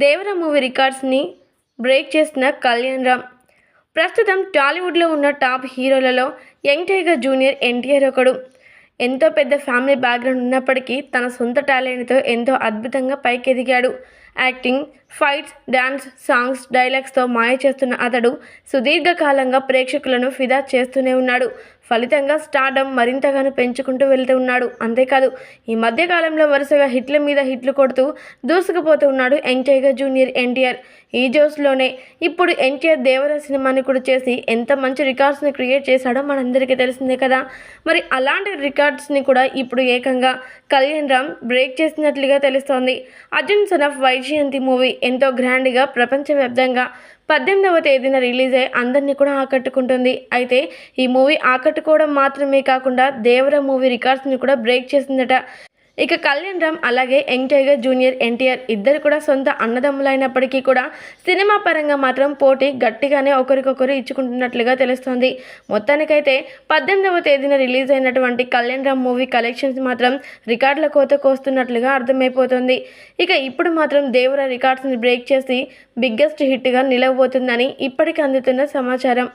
Devara movie రికార్డ్స్ని break చేసిన కళ్యాణ్ రామ్. ప్రస్తుతం టాలీవుడ్లో ఉన్న టాప్ హీరోలలో యంగ్ టైగర్ జూనియర్ ఎన్టీఆర్ ఒకడు. ఎంతో పెద్ద ఫ్యామిలీ బ్యాక్గ్రౌండ్ ఉన్నప్పటికీ తన సొంత టాలెంట్తో ఎంతో అద్భుతంగా పైకెదిగాడు. యాక్టింగ్ ఫైట్స్ డ్యాన్స్ సాంగ్స్ డైలాగ్స్తో మాయ చేస్తున్న అతడు సుదీర్ఘకాలంగా ప్రేక్షకులను ఫిదా చేస్తూనే ఉన్నాడు. ఫలితంగా స్టార్డమ్ మరింతగాను పెంచుకుంటూ వెళ్తూ ఉన్నాడు. అంతేకాదు ఈ మధ్యకాలంలో వరుసగా హిట్ల మీద హిట్లు కొడుతూ దూసుకుపోతూ ఉన్నాడు యంగ్ జూనియర్ ఎన్టీఆర్. ఈ జోస్లోనే ఇప్పుడు ఎన్టీఆర్ దేవర సినిమాని కూడా చేసి ఎంత మంచి రికార్డ్స్ని క్రియేట్ చేశాడో మనందరికీ తెలిసిందే కదా. మరి అలాంటి రికార్డ్స్ని కూడా ఇప్పుడు ఏకంగా కళ్యాణ్ రామ్ బ్రేక్ చేసినట్లుగా తెలుస్తోంది. Arjun son of Vyjayanthi movie ఎంతో గ్రాండ్గా ప్రపంచవ్యాప్తంగా పద్దెనిమిదవ తేదీన రిలీజ్ అయ్యి అందరినీ కూడా ఆకట్టుకుంటుంది. అయితే ఈ మూవీ ఆకట్టుకోవడం మాత్రమే కాకుండా దేవర మూవీ రికార్డ్స్ని కూడా బ్రేక్ చేసిందట. ఇక కళ్యాణ్ రామ్ అలాగే యంగ్ టైగర్ జూనియర్ ఎన్టీఆర్ ఇద్దరు కూడా సొంత అన్నదమ్ములైనప్పటికీ కూడా సినిమా పరంగా మాత్రం పోటీ గట్టిగానే ఒకరికొకరు ఇచ్చుకుంటున్నట్లుగా తెలుస్తోంది. మొత్తానికైతే పద్దెనిమిదవ తేదీన రిలీజ్ అయినటువంటి కళ్యాణ్ రామ్ మూవీ కలెక్షన్స్ మాత్రం రికార్డుల కోత కోస్తున్నట్లుగా అర్థమైపోతుంది. ఇక ఇప్పుడు మాత్రం దేవర రికార్డ్స్ని బ్రేక్ చేసి బిగ్గెస్ట్ హిట్గా నిలవబోతుందని ఇప్పటికీ అందుతున్న సమాచారం.